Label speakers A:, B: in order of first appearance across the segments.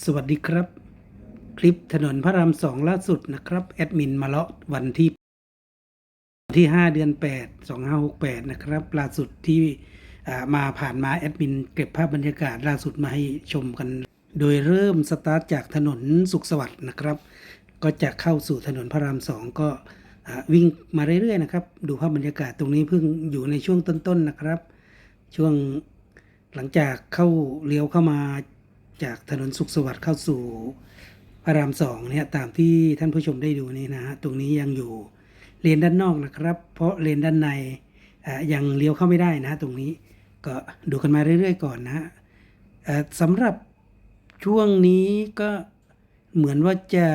A: สวัสดีครับ คลิปถนนพระรามสองล่าสุดนะครับแอดมินมาเลาะวันที่ที่ 5 เดือน 8 2568 นะครับล่าสุดที่มาผ่านมาแอดมินเก็บภาพบรรยากาศล่าสุดมาให้ชมกัน โดยเริ่มสตาร์ทจากถนนสุขสวัสดิ์นะครับ ก็จะเข้าสู่ถนนพระรามสองก็วิ่งมาเรื่อยๆนะครับ ดูภาพบรรยากาศตรงนี้เพิ่งอยู่ในช่วงต้นๆนะครับ ช่วงหลังจากเข้าเลี้ยวเข้ามา จากถนนสุขสวัสดิ์เข้าสู่พระรามสองเนี่ยตามที่ท่านผู้ชมได้ดูนี่นะฮะตรงนี้ยังอยู่เลนด้านนอกนะครับ เพราะเลนด้านในอ่ายังเลี้ยวเข้าไม่ได้นะฮะตรงนี้ก็ดูกันมาเรื่อยๆ ก่อนนะอ่อสำหรับช่วงนี้ก็เหมือนว่าจะ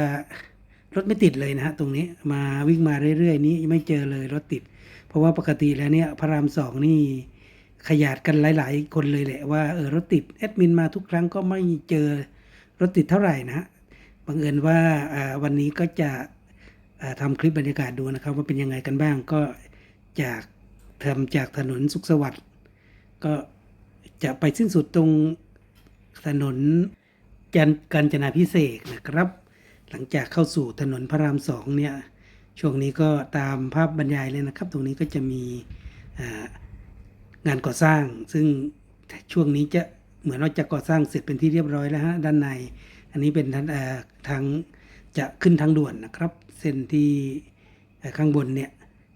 A: รถไม่ติดเลยนะฮะตรงนี้มาวิ่งมาเรื่อยๆ นี้ไม่เจอเลยรถติด เพราะว่าปกติแล้วเนี่ยพระรามสองนี่ ขยาดกันหลาย ๆ คนเลยแหละว่าเออรถติดแอดมินมาทุกครั้งก็ไม่เจอรถติดเท่าไหร่นะฮะบังเอิญว่าวันนี้ก็จะอ่าทำคลิปบรรยากาศดูนะครับ ว่าเป็นยังไงกันบ้างก็จากทำจากถนนสุขสวัสดิ์ก็จะไปสิ้นสุดตรงถนนจันกาญจนาพิเศษกนะครับ หลังจากเข้าสู่ถนนพระรามสองเนี่ยช่วงนี้ก็ตามภาพบรรยายเลยนะครับ ตรงนี้ก็จะมีอ่า งานก่อสร้าง ซึ่งช่วงนี้จะเหมือนว่าจะก่อสร้างเสร็จเป็นที่เรียบร้อยแล้วฮะด้านใน อันนี้เป็นทางจะขึ้นทางด่วนนะครับ เส้นที่ข้างบนเนี่ย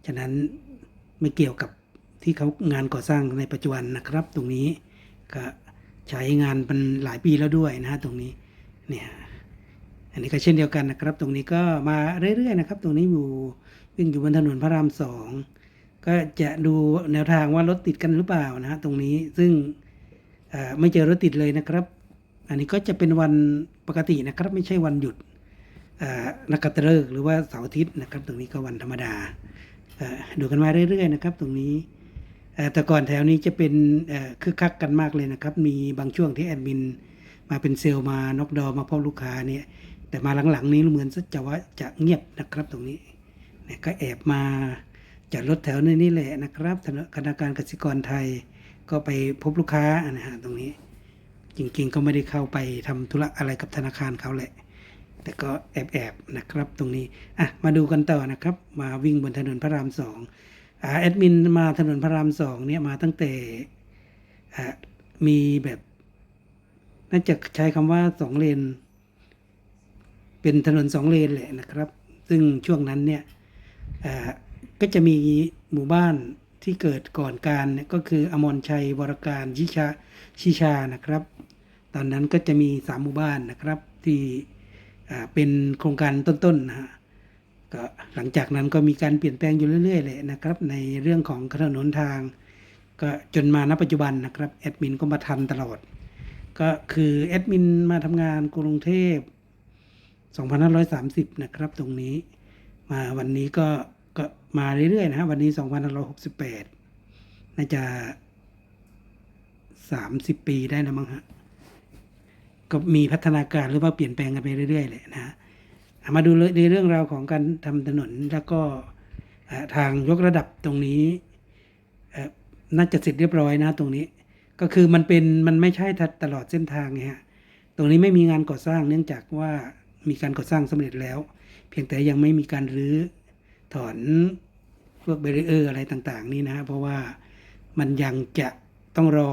A: ฉะนั้นไม่เกี่ยวกับที่เขางานก่อสร้างในปัจจุบันนะครับ ตรงนี้ก็ใช้งานเป็นหลายปีแล้วด้วยนะฮะตรงนี้เนี่ยอันนี้ก็เช่นเดียวกันนะครับ ตรงนี้ก็มาเรื่อยๆนะครับ ตรงนี้อยู่วิ่งอยู่บนถนนพระรามสอง ก็จะดูแนวทางว่ารถติดกันหรือเปล่านะฮะตรงนี้ซึ่งไม่เจอรถติดเลยนะครับ อันนี้ก็จะเป็นวันปกตินะครับ ไม่ใช่วันหยุดนักขัตฤกษ์หรือว่าเสาร์อาทิตย์นะครับ ตรงนี้ก็วันธรรมดาดูกันมาเรื่อยๆนะครับ ตรงนี้แต่ก่อนแถวนี้จะเป็นคึกคักกันมากเลยนะครับ มีบางช่วงที่แอดมิน มาเป็นเซลล์มานอกดอมาพบลูกค้าเนี่ย แต่มาหลังๆนี้เหมือนจะว่าจะเงียบนะครับตรงนี้ก็แอบมา จอดรถแถวในนี้แหละนะครับธนาคารกสิกรไทยก็ไปพบลูกค้านะฮะตรงนี้ จริงๆก็ไม่ได้เข้าไปทำธุระอะไรกับธนาคารเขาแหละ แต่ก็แอบๆนะครับตรงนี้อะมาดูกันต่อนะครับ มาวิ่งบนถนนพระรามสองอ่าแอดมินมาถนนพระรามสองเนี่ยมาตั้งแต่อ่ามีแบบน่าจะใช้คำว่าสองเลน เป็นถนนสองเลนแหละนะครับ ซึ่งช่วงนั้นเนี่ยอ่อ ก็จะมีหมู่บ้านที่เกิดก่อนการเนี่ยก็คืออมรชัยวรการชิชาชิชานะครับ ตอนนั้นก็จะมีสามหมู่บ้านนะครับที่เป็นโครงการต้นๆนะฮะก็หลังจากนั้นก็มีการเปลี่ยนแปลงอยู่เรื่อยๆเลยนะครับ ในเรื่องของถนนทาง ก็จนมาณปัจจุบันนะครับแอดมินก็มาทันตลอด ก็คือแอดมินมาทำงานกรุงเทพ2530 นะครับ ตรงนี้มาวันนี้ก็ ก็มาเรื่อยๆนะฮะวันนี้ 2568 น่าจะ 30 ปีได้นะมั้งฮะ ก็มีพัฒนาการหรือว่าเปลี่ยนแปลงกันไปเรื่อยๆเลยนะฮะมาดูในเรื่องราวของการทำถนนแล้วก็ทางยกระดับตรงนี้น่าจะเสร็จเรียบร้อยนะตรงนี้ ก็คือมันเป็นมันไม่ใช่ตลอดเส้นทางไงฮะตรงนี้ไม่มีงานก่อสร้างเนื่องจากว่ามีการก่อสร้างสำเร็จแล้ว เพียงแต่ยังไม่มีการรื้อ ถอนพวกเบรเออร์อะไรต่างๆ นี่นะ เพราะว่ามันยังจะต้องรอ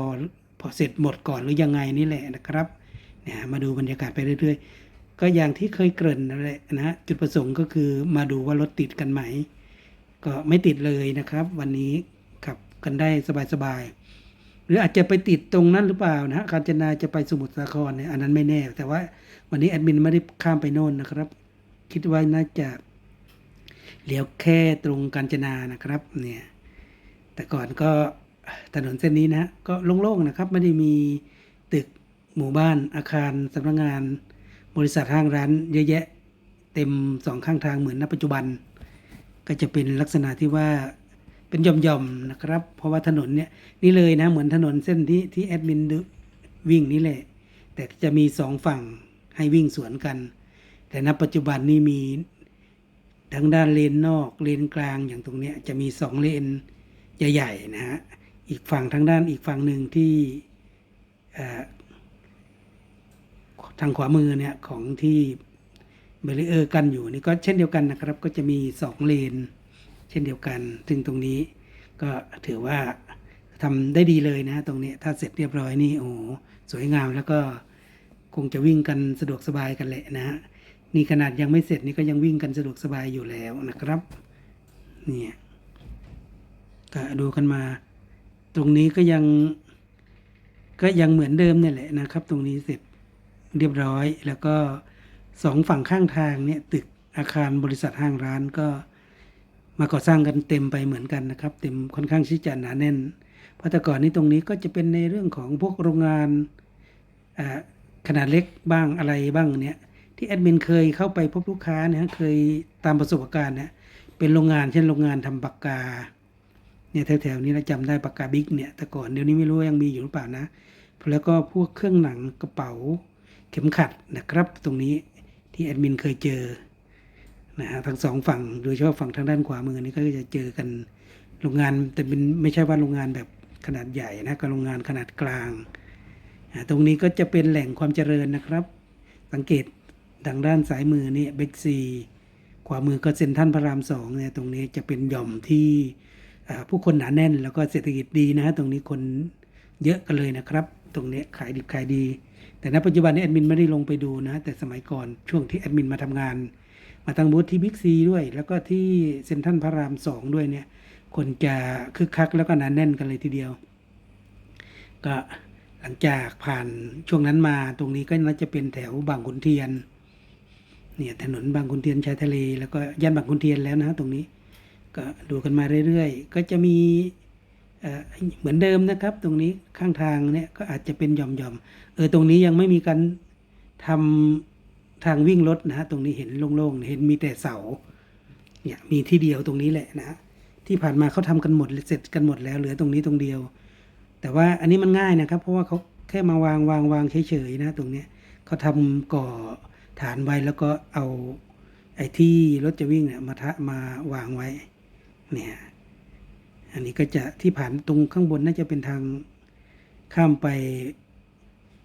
A: พอเสร็จหมดก่อนหรือยังไงนี่แหละนะครับเนี่ยมาดูบรรยากาศไปเรื่อยๆ ก็อย่างที่เคยเกริ่นนั่นแหละนะจุดประสงค์ก็คือมาดูว่ารถติดกันไหม ก็ไม่ติดเลยนะครับ วันนี้ขับกันได้สบายๆ หรืออาจจะไปติดตรงนั้นหรือเปล่านะฮะกาญจนาจะไปสมุทรสาครเนี่ยอันนั้นไม่แน่ แต่ว่าวันนี้แอดมินไม่ได้ข้ามไปโน่นนะครับ คิดว่าน่าจะ เลี้ยวแค่ตรงกาญจนานะครับเนี่ยแต่ก่อนก็ถนนเส้นนี้นะฮะก็โล่งๆนะครับไม่ได้มีตึกหมู่บ้านอาคารสำนักงาน บริษัทห้างร้านเยอะแยะ เต็มสองข้างทางเหมือนณปัจจุบัน ก็จะเป็นลักษณะที่ว่าเป็นย่อมๆนะครับ เพราะว่าถนนเนี่ยนี่เลยนะเหมือนถนนเส้นที่ที่แอดมินวิ่งนี่แหละ แต่จะมีสองฝั่งให้วิ่งสวนกัน แต่ณปัจจุบันนี้มี ทั้งด้านเลนนอกเลนกลางอย่างตรงนี้จะมีสองเลนใหญ่ๆนะฮะอีกฝั่งทางด้านอีกฝั่งหนึ่งที่ทางขวามือเนี่ยของที่เบรีเออร์กันอยู่นี่ก็เช่นเดียวกันนะครับ ก็จะมีสองเลน เช่นเดียวกันซึ่งตรงนี้ก็ถือว่าทำได้ดีเลยนะตรงนี้ถ้าเสร็จเรียบร้อยนี่โอ้สวยงามแล้วก็คงจะวิ่งกันสะดวกสบายกันแหละนะฮะ นี่ขนาดยังไม่เสร็จนี่ก็ยังวิ่งกันสะดวกสบายอยู่แล้วนะครับเนี่ยก็ดูกันมา ตรงนี้ก็ยัง ก็ยังเหมือนเดิมเนี่ยแหละนะครับ ตรงนี้เสร็จเรียบร้อย แล้วก็สองฝั่งข้างทางเนี่ยตึกอาคารบริษัทห้างร้านก็มาก่อสร้างกันเต็มไปเหมือนกันนะครับ เต็มค่อนข้างที่จะหนาแน่นเพราะแต่ก่อนนี้ตรงนี้ก็จะเป็นในเรื่องของพวกโรงงานขนาดเล็กบ้างอะไรบ้างเนี่ย ที่แอดมินเคยเข้าไปพบลูกค้าเนี่ยเคยตามประสบการณ์เนี่ยเป็นโรงงานเช่นโรงงานทำปากกาเนี่ยแถวๆนี้เราจำได้ปากกาบิ๊กเนี่ยแต่ก่อนเดี๋ยวนี้ไม่รู้ยังมีอยู่หรือเปล่านะแล้วก็พวกเครื่องหนังกระเป๋าเข็มขัดนะครับ ตรงนี้ที่แอดมินเคยเจอนะฮะทั้งสองฝั่งโดยเฉพาะฝั่งทางด้านขวามือนี่ก็จะเจอกันโรงงานแต่เป็นไม่ใช่ว่าโรงงานแบบขนาดใหญ่นะก็โรงงานขนาดกลาง ตรงนี้ก็จะเป็นแหล่งความเจริญนะครับ สังเกต ทางด้านซ้ายมือนี่เบกซีขวามือก็เซ็นทรัลพระรามสองเนี่ยตรงนี้จะเป็นหย่อมที่ผู้คนหนาแน่นแล้วก็เศรษฐกิจดีนะฮะตรงนี้คนเยอะกันเลยนะครับ ตรงนี้ขายดิบขายดี แต่ณปัจจุบันนี้แอดมินไม่ได้ลงไปดูนะ แต่สมัยก่อนช่วงที่แอดมินมาทำงาน มาตั้งบูธที่บิ๊กซีด้วย แล้วก็ที่เซ็นทรัลพระรามสองด้วยเนี่ย คนจะคึกคักแล้วก็หนาแน่นกันเลยทีเดียว ก็หลังจากผ่านช่วงนั้นมาตรงนี้ก็น่าจะเป็นแถวบางขุนเทียน เนี่ยถนนบางขุนเทียนชายทะเล แล้วก็ย่านบางขุนเทียนแล้วนะตรงนี้ ก็ดูกันมาเรื่อยๆ ก็จะมีเหมือนเดิมนะครับ ตรงนี้ข้างทางเนี่ยก็อาจจะเป็นหย่อมๆเออตรงนี้ยังไม่มีการทำทางวิ่งรถนะฮะตรงนี้เห็นโล่งๆเห็นมีแต่เสาเนี่ยมีที่เดียวตรงนี้แหละนะที่ผ่านมาเขาทำกันหมดเสร็จกันหมดแล้วเหลือตรงนี้ตรงเดียว แต่ว่าอันนี้มันง่ายนะครับ เพราะว่าเขาแค่มาวางวางวางเฉยๆนะตรงเนี้ยเขาทำก่อ ฐานไว้แล้วก็เอาไอ้ที่รถจะวิ่งเนี่ยมาทะมาวางไว้เนี่ยอันนี้ก็จะที่ผ่านตรงข้างบนน่าจะเป็นทางข้ามไป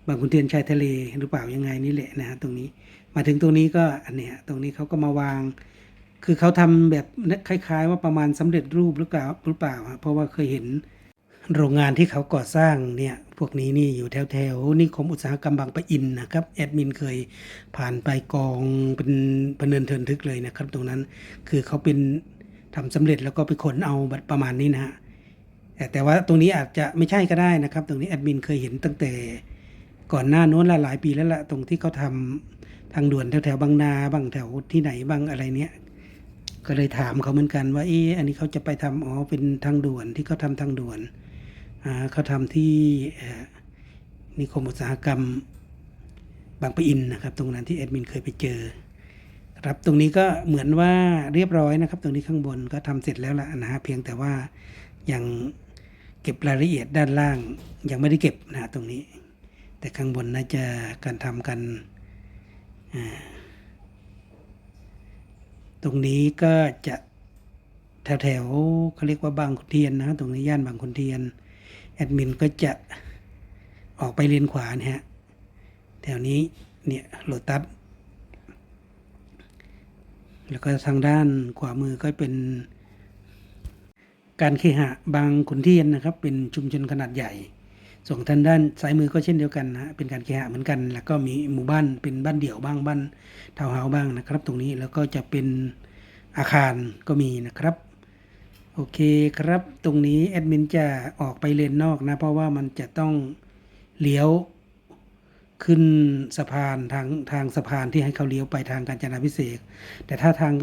A: บางขุนเทียนชายทะเลหรือเปล่ายังไงนี่แหละนะฮะตรงนี้มาถึงตรงนี้ก็อันเนี้ยตรงนี้เขาก็มาวาง คือเขาทำแบบคล้าย ๆ ว่าประมาณสำเร็จรูปหรือเปล่าหรือเปล่าเพราะว่าเคยเห็น โรงงานที่เขาก่อสร้างเนี่ยพวกนี้นี่อยู่แถวแถวๆนิคมอุตสาหกรรมบางปะอินนะครับแอดมินเคยผ่านไปกองเป็นพะเนินเทินทึกเลยนะครับ ตรงนั้นคือเขาเป็นทำสำเร็จแล้วก็ไปขนเอาแบบประมาณนี้นะฮะแต่แต่ว่าตรงนี้อาจจะไม่ใช่ก็ได้นะครับ ตรงนี้แอดมินเคยเห็นตั้งแต่ก่อนหน้าโน้นละหลายปีแล้วละตรงที่เขาทำทางด่วนแถวแถวๆบางนาบางแถวที่ไหนบางอะไรเนี้ยก็เลยถามเขาเหมือนกันว่าเอออันนี้เขาจะไปทำอ๋อเป็นทางด่วนที่เขาทำทางด่วน เขาทำที่นิคมอุตสาหกรรมบางปะอินนะครับ ตรงนั้นที่แอดมินเคยไปเจอครับตรงนี้ก็เหมือนว่าเรียบร้อยนะครับ ตรงนี้ข้างบนก็ทำเสร็จแล้วละนะฮะเพียงแต่ว่ายังเก็บรายละเอียดด้านล่าง ยังไม่ได้เก็บนะตรงนี้ แต่ข้างบนน่าจะการทำกัน ตรงนี้ก็จะแถวแถวๆเขาเรียกว่าบางขุนเทียนนะตรงนี้ย่านบางขุนเทียน แอดมินก็จะออกไปเลนขวานะฮะ แถวนี้เนี่ยโลตัส แล้วก็ทางด้านขวามือก็เป็น การเคหะบางขุนเทียนนะครับ เป็นชุมชนขนาดใหญ่ ส่วนทางด้านซ้ายมือก็เช่นเดียวกันนะเป็นการเคหะเหมือนกัน แล้วก็มีหมู่บ้านเป็นบ้านเดี่ยวบ้างบ้านทาวน์เฮาส์บ้างนะครับ ตรงนี้แล้วก็จะเป็นอาคารก็มีนะครับ โอเคครับ ตรงนี้แอดมินจะออกไปเลนนอกนะ เพราะว่ามันจะต้องเลี้ยวขึ้นสะพานทางทางสะพานที่ให้เขาเลี้ยวไปทางกาญจนาพิเศษ แต่ถ้าทาง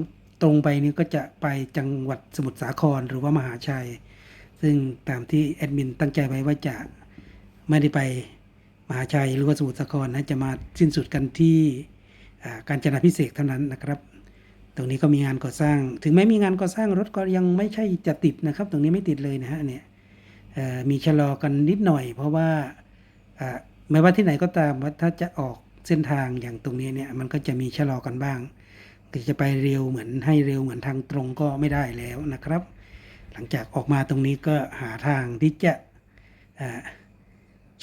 A: ตรงไปนี่ก็จะไปจังหวัดสมุทรสาครหรือว่ามหาชัย ซึ่งตามที่แอดมินตั้งใจไว้ว่าจะไม่ได้ไปมหาชัยหรือว่าสมุทรสาครนะจะมาสิ้นสุดกันที่การจนาพิเศษเท่านั้นนะครับ ตรงนี้ก็มีงานก่อสร้าง ถึงแม้มีงานก่อสร้างรถก็ยังไม่ใช่จะติดนะครับ ตรงนี้ไม่ติดเลยนะฮะเนี่ยมีชะลอกันนิดหน่อย เพราะว่าไม่ว่าที่ไหนก็ตามว่าถ้าจะออกเส้นทางอย่างตรงนี้เนี่ยมันก็จะมีชะลอกันบ้างจะไปเร็วเหมือนให้เร็วเหมือนทางตรงก็ไม่ได้แล้วนะครับ หลังจากออกมาตรงนี้ก็หาทางที่จะ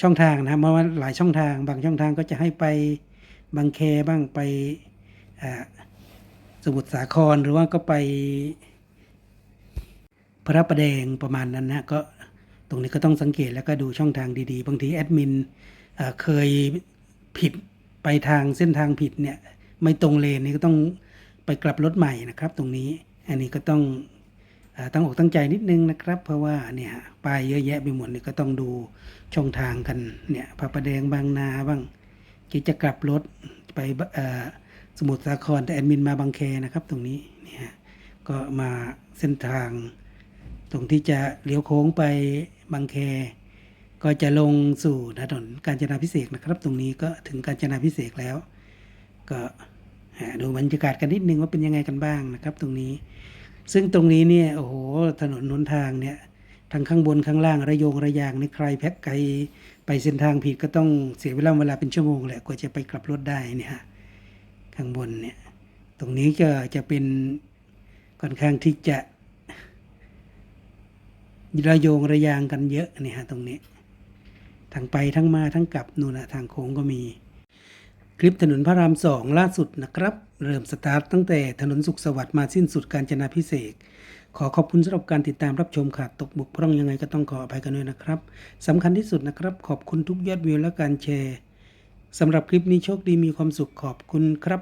A: ช่องทางนะครับเพราะว่าหลายช่องทาง บางช่องทางก็จะให้ไปบางแคบ้างไป สมุทรสาครหรือว่าก็ไป พระประแดงประมาณนั้นนะก็ตรงนี้ก็ต้องสังเกตแล้วก็ดูช่องทางดีๆ บางทีแอดมินเคยผิดไปทางเส้นทางผิดเนี่ย ไม่ตรงเลนนี่ก็ต้องไปกลับรถใหม่นะครับ ตรงนี้อันนี้ก็ต้องอตั้งอกตั้งใจนิดนึงนะครับ เพราะว่าเนี่ยป้ายเยอะแยะไปหมดนี่ก็ต้องดูช่องทางกันเนี่ยพระประแดงบางนาบ้างกิจะกลับรถไปเอ่อ สมุทรสาครแต่แอดมินมาบางแคนะครับ ตรงนี้เนี่ยก็มาเส้นทาง ตรงที่จะเลี้ยวโค้งไปบางแค ก็จะลงสู่ถนนกาญจนาพิเศษนะครับ ตรงนี้ก็ถึงกาญจนาพิเศษแล้ว ก็ดูบรรยากาศกันนิดนึงว่าเป็นยังไงกันบ้างนะครับ ตรงนี้ ซึ่งตรงนี้เนี่ยโอ้โหถนนหนทางเนี่ยทางข้างบนข้างล่างระยงระยางในใครแพ็กไกลไปเส้นทางผิดก็ต้องเสียเวลาเวลาเป็นชั่วโมงแหละกว่าจะไปกลับรถได้เนี่ยฮะ ข้างบนเนี่ย ตรงนี้ก็จะเป็นค่อนข้างที่จะระโยงระยางกันเยอะนี่ฮะตรงนี้ทางไปทั้งมาทั้งกลับนู่นนะทางโค้งก็มี คลิปถนนพระรามสองล่าสุดนะครับ เริ่มสตาร์ทตั้งแต่ถนนสุขสวัสดิ์มาสิ้นสุดการจนาพิเศษขอขอบคุณสำหรับการติดตามรับชมขาดตกบุกพร่องยังไงก็ต้องขออภัยกันด้วยนะครับสำคัญที่สุดนะครับ ขอบคุณทุกยอดวิวและการแชร์ สำหรับคลิปนี้โชคดีมีความสุขขอบคุณครับ